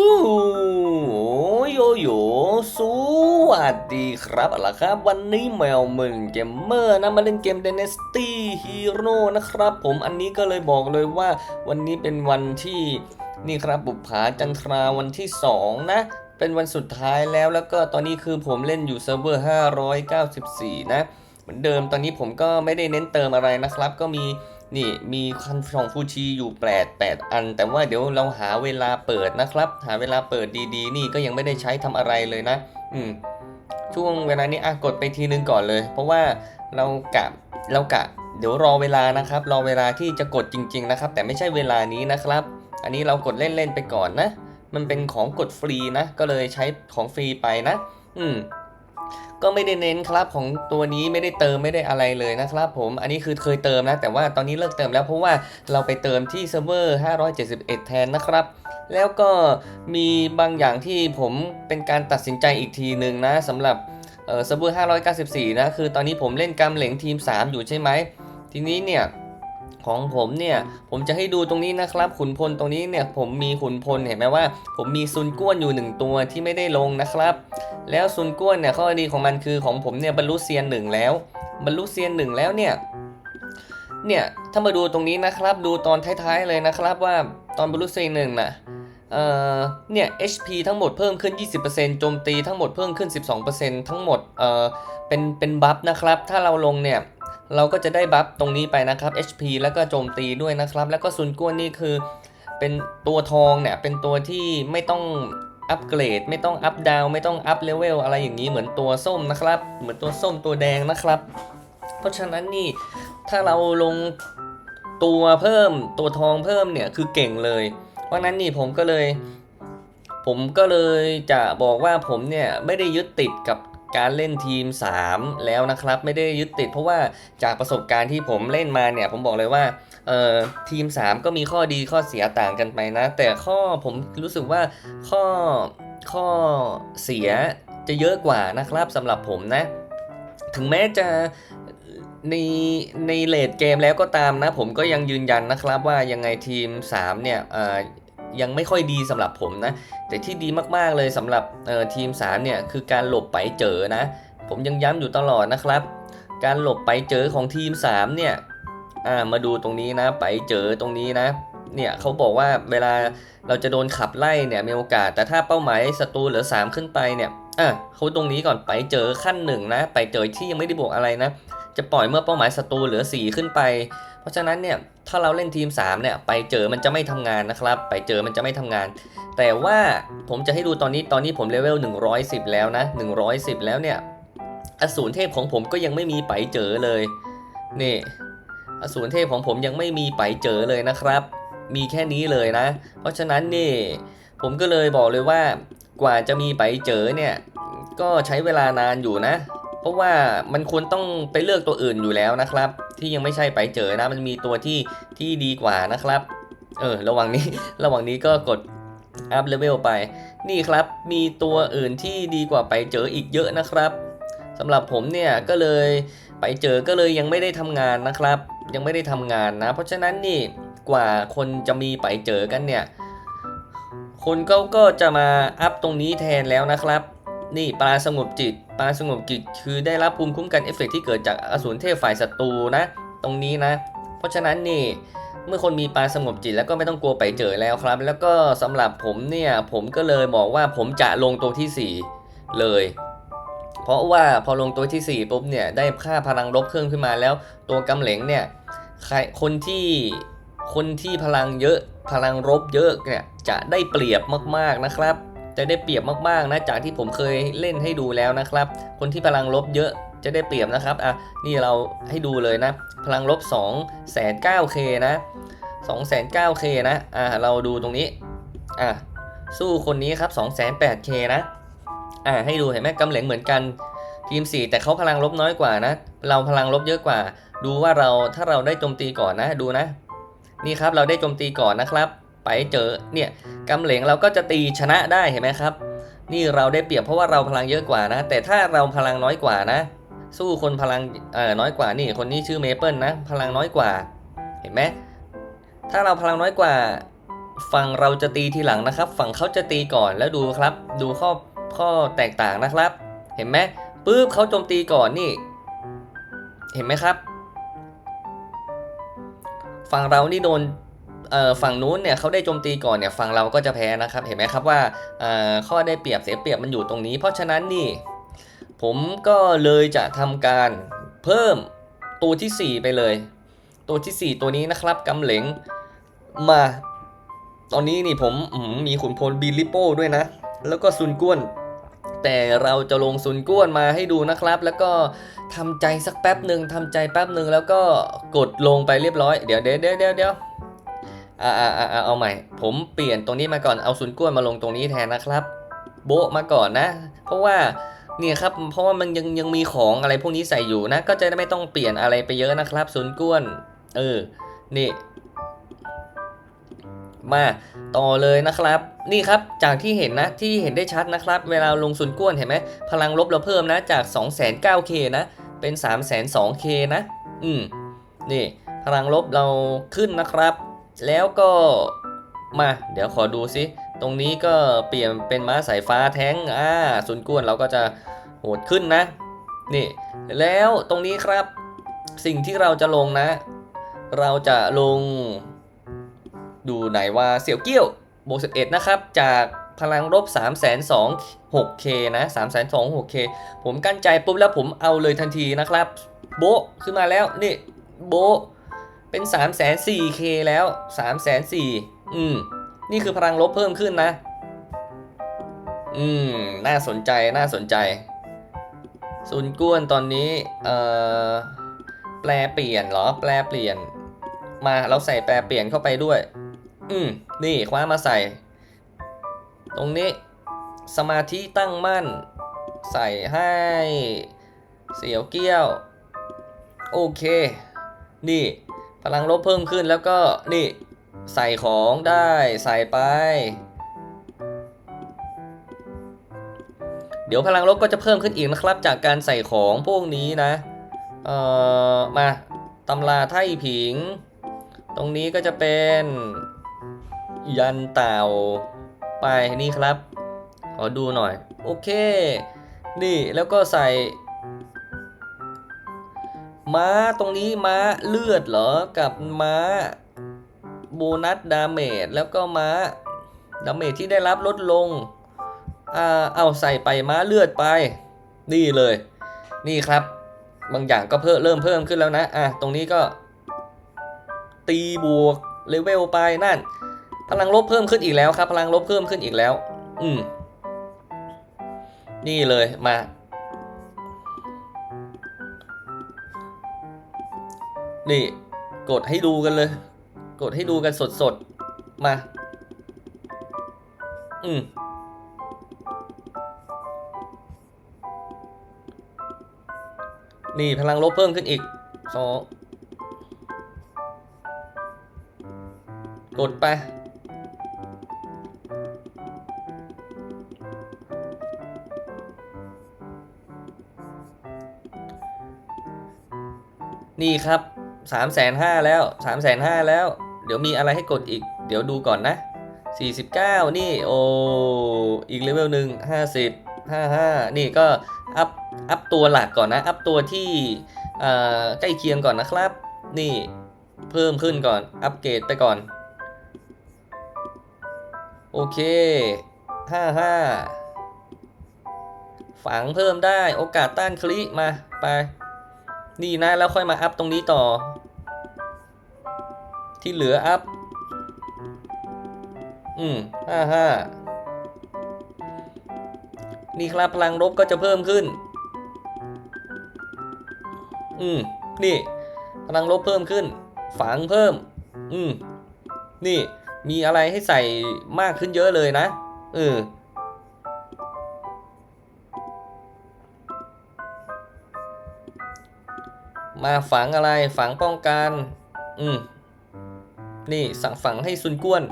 โยโยสวัสดีครับเอาละครับ วันนี้แมวมึงเกมเมอร์นะมาเล่นเกม Dynasty Hero นะครับผมอันนี้ก็เลยบอกเลยว่า วันนี้เป็นวันที่นี่ครับบุปผาจันทราวันที่ 2 นะ เป็นวันสุดท้ายแล้วแล้วก็ตอนนี้คือผมเล่นอยู่เซิร์ฟเวอร์ 594 นะ เหมือนเดิมตอนนี้ผมก็ไม่ได้เน้นเติมอะไรนะครับ ก็มี นี่มีคันฟองฟูชีอยู่แปดแปดอัน แต่ว่าเดี๋ยวเราหาเวลาเปิดนะครับ หาเวลาเปิดดีๆ นี่ก็ยังไม่ได้ใช้ทำอะไรเลยนะ อืมช่วงเวลานี้อะกดไปทีนึงก่อนเลย เพราะว่าเรากะเรากะ เดี๋ยวรอเวลานะครับ รอเวลาที่จะกดจริง ๆนะครับ แต่ไม่ใช่เวลานี้นะครับ อันนี้เรากดเล่นๆไปก่อนนะ มันเป็นของกดฟรีนะ ก็เลยใช้ของฟรีไปนะ อืม ก็ไม่ได้เน้นครับของตัวนี้ไม่ได้เติมไม่ได้อะไรเลยนะครับผมอันนี้คือเคยเติมนะ แต่ว่าตอนนี้เลิกเติมแล้วเพราะว่าเราไปเติมที่เซิร์ฟเวอร์ 571 แทนนะครับ แล้วก็มีบางอย่างที่ผมเป็นการตัดสินใจอีกทีหนึ่งนะสำหรับเซิร์ฟเวอร์ 594 นะ คือตอนนี้ผมเล่นกำเหลงทีม 3 อยู่ใช่ไหมทีนี้เนี่ย ของผมเนี่ยผมจะให้ดูตรงนี้นะครับ ขุนพลตรงนี้เนี่ยผมมีขุนพลเห็นไหมว่า ผมมีซุนก้วนอยู่หนึ่งตัวที่ไม่ได้ลงนะครับ แล้วซุนก้วนเนี่ยข้อดีของมันคือของผมเนี่ยบรรลุเซียนหนึ่งแล้วบรรลุเซียนหนึ่งแล้วเนี่ยเนี่ยถ้ามาดูตรงนี้นะครับ ดูตอนท้ายๆเลยนะครับว่าตอนบรรลุเซียนหนึ่งน่ะเอ่อเนี่ย HP ทั้งหมดเพิ่มขึ้น 20%โจมตีทั้งหมดเพิ่มขึ้น 12%ทั้งหมดเอ่อเป็นเป็นบัฟนะครับถ้าเราลงเนี่ย เราก็จะได้บัฟตรงนี้ไปนะครับ HP แล้วก็โจมตีด้วยนะครับ แล้วก็ซุนก้วนนี่คือ เป็นตัวทองเนี่ย เป็นตัวที่ไม่ต้องอัปเกรด ไม่ต้องอัปดาว ไม่ต้องอัปเลเวลอะไรอย่างนี้เหมือนตัวส้มนะครับ เหมือนตัวส้มตัวแดงนะครับ เพราะฉะนั้นนี่ถ้าเราลงตัวเพิ่มตัวทองเพิ่มเนี่ยคือเก่งเลย เพราะฉะนั้นนี่ผมก็เลย ผมก็เลยจะบอกว่าผมเนี่ยไม่ได้ยึดติดกับ การเล่นทีม 3 แล้วนะครับ ไม่ได้ยึดติด เพราะว่าจากประสบการณ์ที่ผมเล่นมาเนี่ย ผมบอกเลยว่าเอ่อทีม 3 ก็มีข้อดีข้อเสียต่างกันไปนะ แต่ข้อผมรู้สึกว่าข้อข้อเสียจะเยอะกว่านะครับสำหรับผมนะ ถึงแม้จะในในเลดเกมแล้วก็ตามนะ ผมก็ยังยืนยันนะครับว่ายังไงทีม 3 เนี่ยเอ่อ ยังไม่ค่อยดีสำหรับผมนะ แต่ที่ดีมากๆเลยสำหรับเอ่อทีมเนี่ยคือการหลบไปเจอนะ ผมยังย้ำอยู่ตลอดนะครับ การหลบไปเจอของทีม3เนี่ยมาดูตรงนี้นะ ไปเจอตรงนี้นะเนี่ยเขาบอกว่าเวลาเราจะโดนขับไล่เนี่ยมีโอกาส แต่ถ้าเป้าหมายศัตรูเหลือ 3 ขึ้นไปเนี่ยอะเขาตรงนี้ก่อนไปเจอขั้นหนึ่งนะ ไปเจอที่ยังไม่ได้บวกอะไรนะ จะปล่อยเมื่อเป้าหมายศัตรูเหลือ 4 ขึ้นไป เพราะฉะนั้นเนี่ยถ้าเราเล่นทีม3เนี่ยไปเจอมันจะไม่ทำงานนะครับ ไปเจอมันจะไม่ทำงาน แต่ว่าผมจะให้ดูตอนนี้ตอนนี้ผมเลเวล110 แล้วนะ110 แล้วเนี่ยอสูรเทพของผมก็ยังไม่มีไปเจอเลยนี่อสูรเทพของผมยังไม่มีไปเจอเลยนะครับ มีแค่นี้เลยนะ เพราะฉะนั้นนี่ผมก็เลยบอกเลยว่ากว่าจะมีไปเจอเนี่ยก็ใช้เวลานานอยู่นะ เพราะว่ามันควรต้องไปเลือกตัวอื่นอยู่แล้วนะครับ ที่ยังไม่ใช่ไปเจอนะ มันมีตัวที่ที่ดีกว่านะครับ เออ ระหว่างนี้ ระหว่างนี้ก็กดอัพเลเวลไป นี่ครับ มีตัวอื่นที่ดีกว่าไปเจออีกเยอะนะครับสำหรับผมเนี่ยก็เลยไปเจอก็เลยยังไม่ได้ทำงานนะครับ ยังไม่ได้ทำงานนะ เพราะฉะนั้นนี่กว่าคนจะมีไปเจอกันเนี่ยคนก็ก็จะมาอัพตรงนี้แทนแล้วนะครับ นี่ปลาสงบจิต ปลาสงบจิตคือได้รับภูมิคุ้มกันเอฟเฟกต์ที่เกิดจากอสูรเทพฝ่ายศัตรูนะ ตรงนี้นะ เพราะฉะนั้นนี่เมื่อคนมีปลาสงบจิตแล้วก็ไม่ต้องกลัวไปเจอแล้วครับ แล้วก็สำหรับผมเนี่ยผมก็เลยบอกว่าผมจะลงตัวทีสี่ 4 เลย เพราะว่าพอลงตัวที่ 4 ปุ๊บเนี่ยได้ค่าพลังลบเพิ่มขึ้นมาแล้ว ตัวกำเหลงเนี่ยใครคนที่คนที่พลังเยอะพลังรบเยอะเนี่ยจะได้เปรียบมากๆนะครับ จะได้เปรียบมากๆนะจากที่ผมเคยเล่นให้ดูแล้วนะครับ คนที่พลังลบเยอะจะได้เปรียบนะครับอะนี่เราให้ดูเลยนะ พลังลบ2 0 0 0 k นะ2 0 0 0 k นะอะเราดูตรงนี้อะสู้คนนี้ครับ2 0 0 0 k นะอะให้ดูเห็นไหมกำเหลงเหมือนกันทีม 4 แต่เขาพลังลบน้อยกว่านะ เราพลังลบเยอะกว่า ดูว่าเราถ้าเราได้โจมตีก่อนนะดูนะ นี่ครับเราได้โจมตีก่อนนะครับ ไปเจอเนี่ยกำเหลงเราก็จะตีชนะได้เห็นไหมครับ นี่เราได้เปรียบเพราะว่าเราพลังเยอะกว่านะ แต่ถ้าเราพลังน้อยกว่านะ สู้คนพลังเอ่อน้อยกว่านี่คนนี้ชื่อเมเปิลนะ พลังน้อยกว่า เห็นไหมถ้าเราพลังน้อยกว่าฝั่งเราจะตีทีหลังนะครับ ฝั่งเขาจะตีก่อนแล้วดูครับ ดูข้อข้อแตกต่างนะครับ เห็นไหมปุ๊บเขาโจมตีก่อนนี่ เห็นไหมครับ ฝั่งเรานี่โดน ฝั่งนู้นเนี่ยเขาได้โจมตีก่อนเนี่ยฝั่งเราก็จะแพ้นะครับ เห็นไหมครับว่าเข้อได้เปรียบเสียเปรียบมันอยู่ตรงนี้ เพราะฉะนั้นนี่ ผมก็เลยจะทำการเพิ่มตัวทีสี่4 ไปเลย ตัวทีสี่ 4 ตัวนี้นะครับกำเหลงมา ตอนนี้นี่ผมอื้อหือมีขุนพลบิลลิโป้ด้วยนะ แล้วก็ซุนก้วน แต่เราจะลงซุนก้วนมาให้ดูนะครับ แล้วก็ทำใจสักแป๊บหนึ่งทำใจแป๊บหนึ่งแล้วก็กดลงไปเรียบร้อย เดี๋ยวเดี๋ยวเดี๋ยวเดี๋ยวเดี๋ยว อ่าอ่าอ่าเอาใหม่ ผมเปลี่ยนตรงนี้มาก่อนเอาซุนก้วนมาลงตรงนี้แทนนะครับ โบะมาก่อนนะ เพราะว่าเนี่ยครับ เพราะว่ามันยังยังมีของอะไรพวกนี้ใส่อยู่นะ ก็จะไม่ต้องเปลี่ยนอะไรไปเยอะนะครับซุนก้วน เออ นี่มาต่อเลยนะครับ นี่ครับจากที่เห็นนะที่เห็นได้ชัดนะครับ เวลาลงซุนก้วนเห็นไหมพลังลบเราเพิ่มนะจาก 209k นะเป็น 302k นะ อืมนี่พลังลบเราขึ้นนะครับ แล้วก็มา เดี๋ยวขอดูซิ ตรงนี้ก็เปลี่ยนเป็นม้าสายฟ้าแท้งอ่าซุนกวนเราก็จะโหดขึ้นนะ นี่ แล้วตรงนี้ครับ สิ่งที่เราจะลงนะ เราจะลง ดูไหนว่าเสี่ยวเกี้ยวบวก11 นะครับ จากพลังลบ3 2 0 6K นะ3 2 0 6K ผมกั้นใจปุ๊บแล้วผมเอาเลยทันทีนะครับ โบขึ้นมาแล้ว นี่ โบ เป็น3 4 0 0 0 K แล้ว3 4 0 0 0อืม นี่คือพลังลบเพิ่มขึ้นนะ อืม น่าสนใจ น่าสนใจซุนก้วนตอนนี้ เอ่อ แปลเปลี่ยนเหรอ แปลเปลี่ยน มาเราใส่แปลเปลี่ยนเข้าไปด้วย อืม นี่คว้ามาใส่ ตรงนี้ สมาธิตั้งมั่น ใส่ให้ เสียวเกี้ยว โอเค นี่ พลังลบเพิ่มขึ้นแล้วก็นี่ใส่ของได้ใส่ไป เดี๋ยวพลังลบก็จะเพิ่มขึ้นอีกนะครับ จากการใส่ของพวกนี้นะ เอ่อ มาตำราไท่ผิง ตรงนี้ก็จะเป็นยันเต่าไปนี่ครับ ขอดูหน่อย โอเค นี่แล้วก็ใส่ ม้าตรงนี้ม้าเลือดเหรอ กับม้าโบนัสดาเมจแล้วก็ม้าดาเมจที่ได้รับลดลงอ่าเอาใส่ไปม้าเลือดไป นี่เลย นี่ครับ บางอย่างก็เพิ่มเริ่มเพิ่มขึ้นแล้วนะ อะ ตรงนี้ก็ ตีบวกเลเวลไปนั่น พลังลบเพิ่มขึ้นอีกแล้วครับ พลังลบเพิ่มขึ้นอีกแล้ว อืม นี่เลยมา นี่ กดให้ดูกันเลย กดให้ดูกันสดๆ มา อืมนี่พลังลบเพิ่มขึ้นอีกสองกดไป นี่ครับ 3ามแสนห้าแล้ว3ามแสนห้าแล้ว เดี๋ยวมีอะไรให้กดอีก เดี๋ยวดูก่อนนะ49นี่โออีกเลเวลหนึ่ง50 55นี่ก็อัพอัพตัวหลักก่อนนะ อัพตัวที่เอ่อใกล้เคียงก่อนนะครับ นี่เพิ่มขึ้นก่อน อัปเกรดไปก่อน โอเค55ฝังเพิ่มได้โอกาสต้านคลิมาไป นี่นะแล้วค่อยมาอัพตรงนี้ต่อ ที่เหลืออัพ อืมห้าห้านี่ครับพลังลบก็จะเพิ่มขึ้น อืม นี่ พลังลบเพิ่มขึ้น ฝังเพิ่ม อืม นี่ มีอะไรให้ใส่มากขึ้นเยอะเลยนะ เออ มาฝังอะไรฝังป้องกัน อืม นี่สั่งฝังให้ซุนก้วน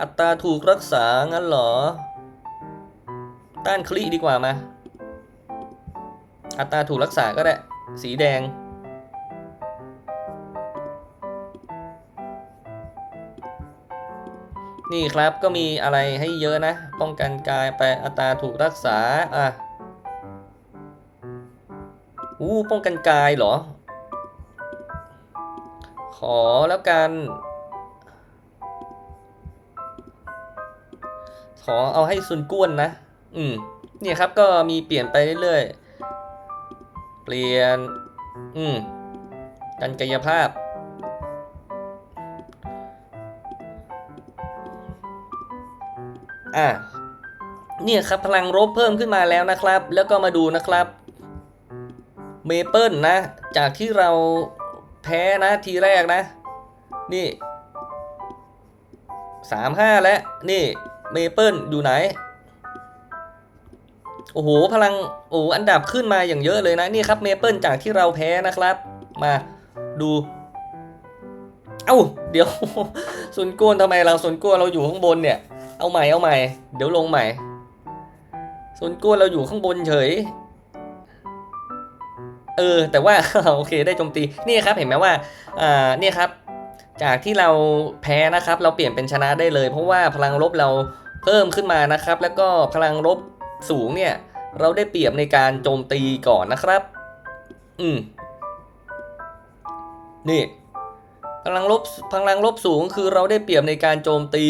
อัตราถูกรักษา งั้นเหรอ ต้านคลีดีกว่ามา อัตราถูกรักษาก็ได้ สีแดง นี่ครับก็มีอะไรให้เยอะนะ ป้องกันกายไปอัตราถูกรักษา อะอู้ป้องกันกายเหรอ ขอแล้วกัน ขอเอาให้ซุนก้วนนะ อืม เนี่ยครับก็มีเปลี่ยนไปเรื่อยๆ เปลี่ยน อืม กันกายภาพ อะเนี่ยครับพลังรบเพิ่มขึ้นมาแล้วนะครับ แล้วก็มาดูนะครับเมเปิลนะ จากที่เราแพ้นะทีแรกนะ นี่สามห้าแล้วนี่เมเปิลอยู่ไหน โอ้โหพลังโอ้อันดับขึ้นมาอย่างเยอะเลยนะ นี่ครับเมเปิลจากที่เราแพ้นะครับ มาดูเอ้าเดี๋ยวส่วนกวนทำไมเราส่วนกวนเราอยู่ข้างบนเนี่ย เอาใหม่เอาใหม่ เดี๋ยวลงใหม่ส่วนกวนเราอยู่ข้างบนเฉย เออ แต่ว่า โอเคได้โจมตี นี่ครับเห็นไหมว่า อ่า เนี่ยครับ จากที่เราแพ้นะครับ เราเปลี่ยนเป็นชนะได้เลย เพราะว่าพลังลบเราเพิ่มขึ้นมานะครับ แล้วก็พลังลบสูงเนี่ย เราได้เปรียบในการโจมตีก่อนนะครับ อืม นี่พลังลบพลังลบสูงคือเราได้เปรียบในการโจมตี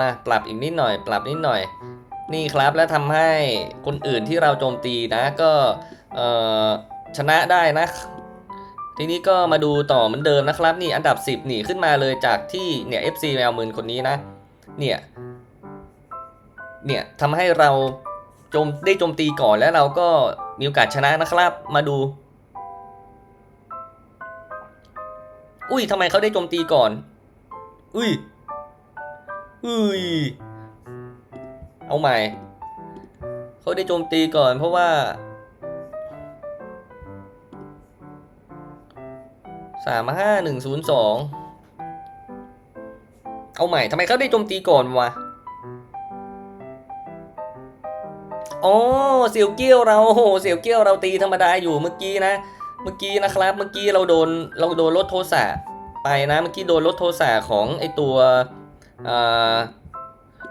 มาปรับอีกนิดหน่อย ปรับนิดหน่อย นี่ครับแล้วทำให้คนอื่นที่เราโจมตีนะก็ชนะได้นะ ทีนี้ก็มาดูต่อเหมือนเดิมนะครับนี่อันดับ 10นี่ขึ้นมาเลยจากที่เนี่ย FC แมวมืนคนนี้นะ เนี่ยเนี่ยทำให้เราโจมได้โจมตีก่อนแล้วเราก็มีโอกาสชนะนะครับ มาดู อุ้ยทำไมเขาได้โจมตีก่อน อุ้ย อุ้ย เอาใหม่ เขาได้โจมตีก่อนเพราะว่าสามห้าหนึ่งศูนย์สองเอาใหม่ทำไมเขาได้โจมตีก่อนวะอ๋อเสี่ยวเกี้ยวเราโหเสี่ยวเกี้ยวเราตีธรรมดาอยู่เมื่อกี้นะ เมื่อกี้นะครับ เมื่อกี้เราโดนเราโดนรถโทสะไปนะ เมื่อกี้โดนรถโทสะของไอตัว อ่า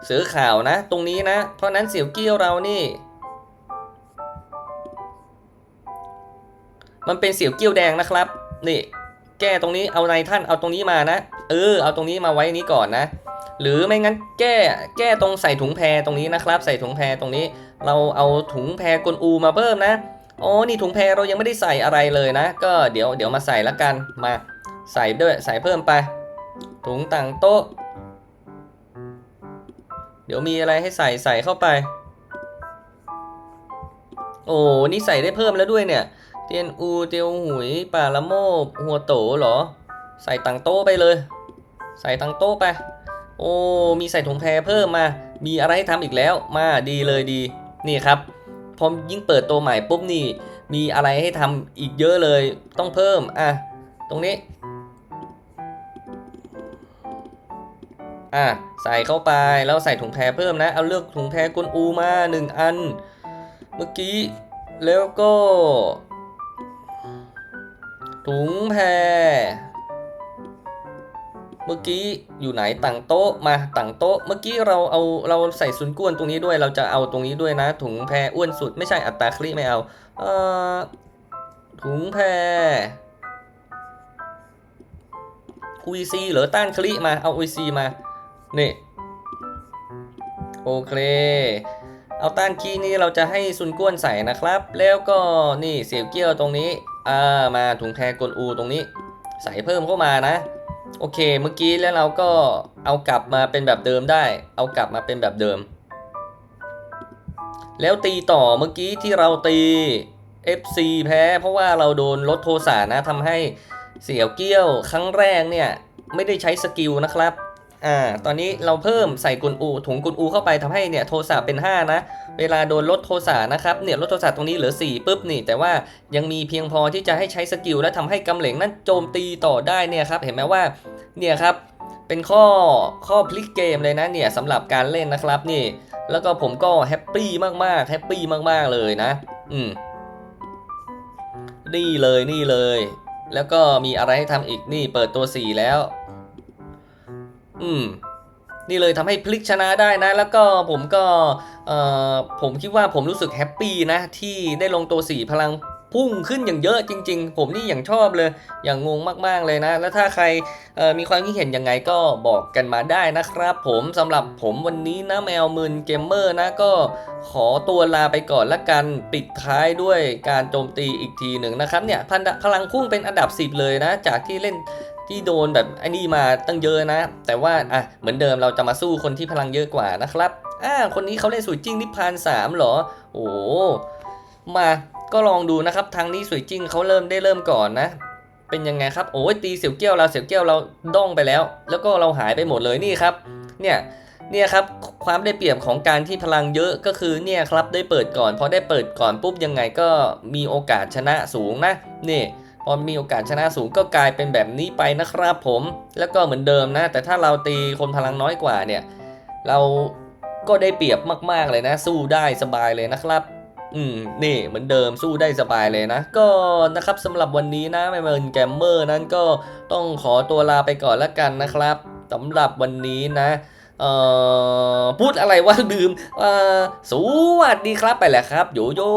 เสือข่าวนะ ตรงนี้นะ เพราะนั้นเสี่ยวเกี้ยวเรานี่ มันเป็นเสี่ยวเกี้ยวแดงนะครับ นี่ แก้ตรงนี้เอาในท่านเอาตรงนี้มานะ เออ เอาตรงนี้มาไว้นี้ก่อนนะ หรือไม่งั้นแก้แก้ตรงใส่ถุงแพรตรงนี้นะครับ ใส่ถุงแพรตรงนี้ เราเอาถุงแพรกลอูมาเพิ่มนะอ๋อนี่ถุงแพรเรายังไม่ได้ใส่อะไรเลยนะ ก็เดี๋ยวเดี๋ยวมาใส่ละกันมา ใส่ด้วยใส่เพิ่มไป ถุงต่างโต๊ะ เดี๋ยวมีอะไรให้ใส่ใส่เข้าไป โอ้นี่ใส่ได้เพิ่มแล้วด้วยเนี่ย เตียนอูเตียวหุยป่าละโมบหัวโตเหรอ ใส่ตังโต๊ะไปเลย ใส่ตังโต๊ะไป โอ้มีใส่ถุงแพรเพิ่มมา มีอะไรให้ทำอีกแล้ว มาดีเลยดี นี่ครับพอยิ่งเปิดตัวใหม่ปุ๊บนี่ มีอะไรให้ทำอีกเยอะเลย ต้องเพิ่ม อะ ตรงนี้ อะใส่เข้าไปแล้วใส่ถุงแพรเพิ่มนะ เอาเลือกถุงแพรกลอูมาหนึ่งอัน เมื่อกี้แล้วก็ ถุงแพร เมื่อกี้อยู่ไหนต่างโต๊ะมาต่างโต๊ะ เมื่อกี้เราเอาเราใส่ซุนก้วนตรงนี้ด้วยเราจะเอาตรงนี้ด้วยนะ ถุงแพรอ้วนสุดไม่ใช่อัตตาคลิไม่เอาเอ่อถุงแพรอุยซีเหรือต้านคลิมาเอาอุยซีมา นี่ โอเค เอาต้านคีนี่เราจะให้ซุนก้วนใส่นะครับ แล้วก็นี่เสียวเกี้ยวตรงนี้อ่ามาถุงแพรกลอูตรงนี้ ใส่เพิ่มเข้ามานะ โอเคเมื่อกี้แล้วเราก็เอากลับมาเป็นแบบเดิมได้ เอากลับมาเป็นแบบเดิม แล้วตีต่อเมื่อกี้ที่เราตี FC แพ้เพราะว่าเราโดนลดโทสะนะทำให้เสี่ยวเกี้ยวครั้งแรกเนี่ย ไม่ได้ใช้สกิลนะครับ อ่า ตอนนี้เราเพิ่มใส่กุนอู ถุงกุนอูเข้าไปทำให้เนี่ยโทสะเป็น 5 นะ เวลาโดนลดโทสะนะครับ เนี่ยลดโทสะตรงนี้เหลือ 4ปุ๊บนี่ แต่ว่ายังมีเพียงพอที่จะให้ใช้สกิลและทำให้กำเหลงนั้นโจมตีต่อได้เนี่ยครับ เห็นไหมว่า เนี่ยครับ เป็นข้อข้อพลิกเกมเลยนะเนี่ยสำหรับการเล่นนะครับนี่ แล้วก็ผมก็แฮปปี้มากๆแฮปปี้มากๆเลยนะ อืม นี่เลยนี่เลย แล้วก็มีอะไรให้ทำอีกนี่เปิดตัว 4 แล้ว อืม นี่เลยทำให้พลิกชนะได้นะ แล้วก็ผมก็เอ่อผมคิดว่าผมรู้สึกแฮปปี้นะ ที่ได้ลงตัว4พลังพุ่งขึ้นอย่างเยอะจริง ๆ ผมนี่อย่างชอบเลย อย่างงงมากๆเลยนะ แล้วถ้าใครมีความคิดเห็นยังไงก็บอกกันมาได้นะครับ ผมสำหรับผมวันนี้นะแมวมืนเกมเมอร์นะก็ขอตัวลาไปก่อนละกันปิดท้ายด้วยการโจมตีอีกทีหนึ่งนะครับเนี่ยพันพลังพุ่งเป็นอันดับ 10 เลยนะ จากที่เล่น ที่โดนแบบไอ้นี่มาตั้งเยอะนะ แต่ว่าอะเหมือนเดิมเราจะมาสู้คนที่พลังเยอะกว่านะครับอ่าคนนี้เขาเล่นสวยจริงนิพพานสามเหรอ โอ้มาก็ลองดูนะครับทางนี้สวยจริงเขาเริ่มได้เริ่มก่อนนะ เป็นยังไงครับโอ้ยตีเสี่ยวเกี้ยวเราเสี่ยวเกี้ยวเราด้องไปแล้ว แล้วก็เราหายไปหมดเลยนี่ครับ เนี่ยเนี่ยครับความได้เปรียบของการที่พลังเยอะก็คือเนี่ยครับได้เปิดก่อนพอได้เปิดก่อนปุ๊บยังไงก็มีโอกาสชนะสูงนะนี่ พอมีโอกาสชนะสูงก็กลายเป็นแบบนี้ไปนะครับผม แล้วก็เหมือนเดิมนะ แต่ถ้าเราตีคนพลังน้อยกว่าเนี่ย เราก็ได้เปรียบมาก ๆ เลยนะ สู้ได้สบายเลยนะครับอืมนี่เหมือนเดิมสู้ได้สบายเลยนะ ก็นะครับสำหรับวันนี้นะแมเมินแกมเมอร์นั้นก็ต้องขอตัวลาไปก่อนละกันนะครับสำหรับวันนี้นะเอ่อพูดอะไรว่าลืมเอ่อสวัสดีครับไปแหละครับ โยโย่